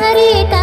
हरिता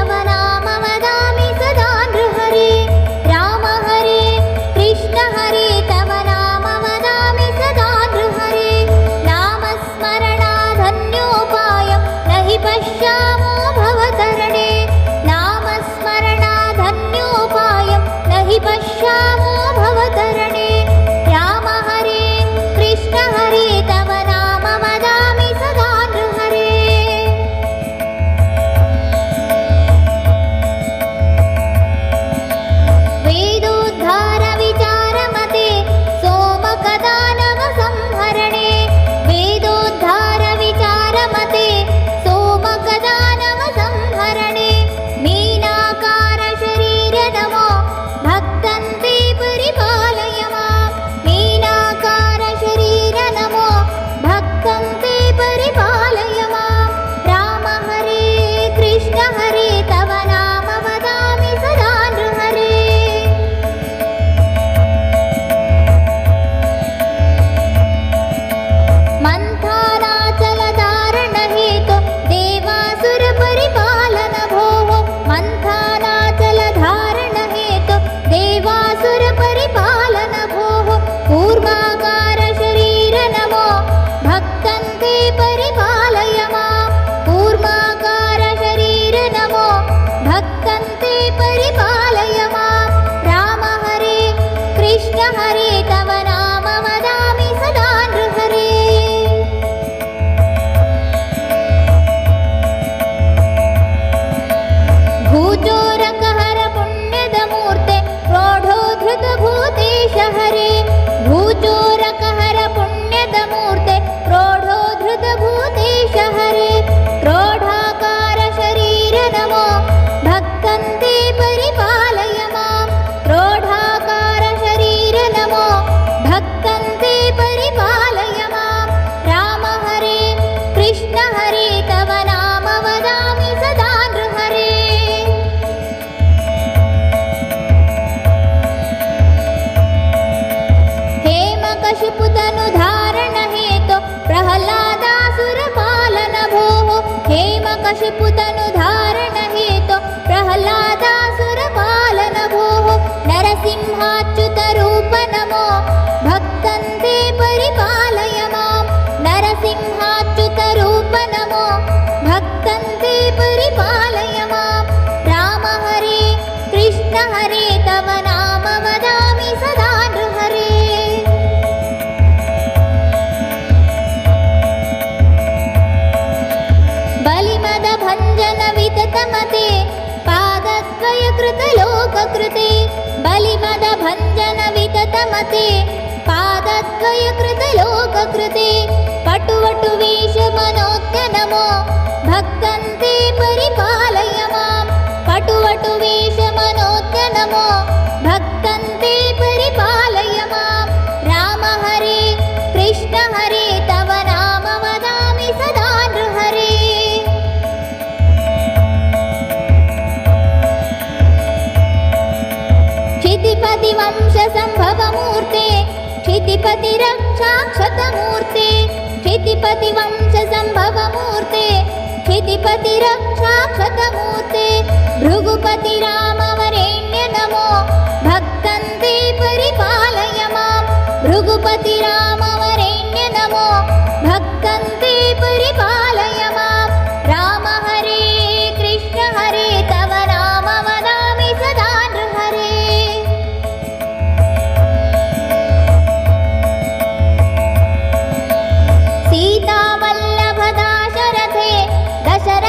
पु प्रह्लादासुरपालन भू नरसिंहाच्युतरूप न मदभञ्जनविततमते पादद्वयकृतलोककृते पटुवटु वेषमनोद्गनमो भक्तन्ते परिपालय मां पटुवटु वेषमनोद्गनमो క్షితిపతి వంశ సంభవమూర్తే క్షితిపతి రక్షాక్షతమూర్తే క్షితిపతి వంశ సంభవమూర్తే క్షితిపతి రక్షాక్షతమూర్తే భృగుపతి రామవరేణ్య నమో భక్తంతే పరిపాలయ మాం భృగుపతి రామవరేణ్య నమో భక్తంతే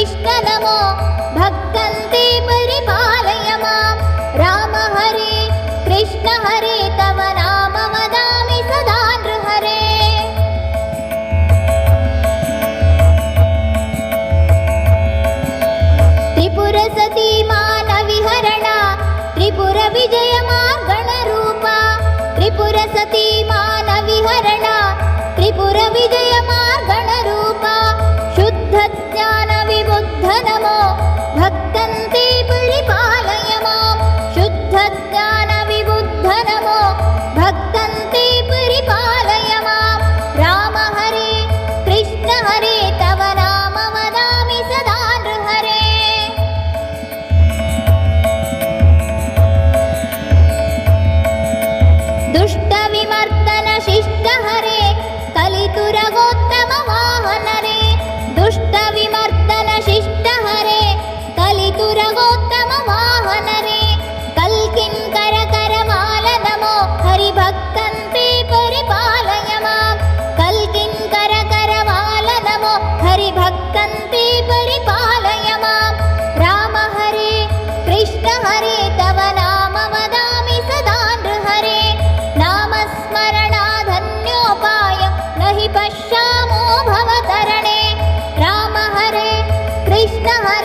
निष्कलमो नमो परिपालय मां राम हरे कृष्ण हरे तव नाम वदामि सदा नृहरे त्रिपुरसती मानविहरणा त्रिपुरविजय Come on.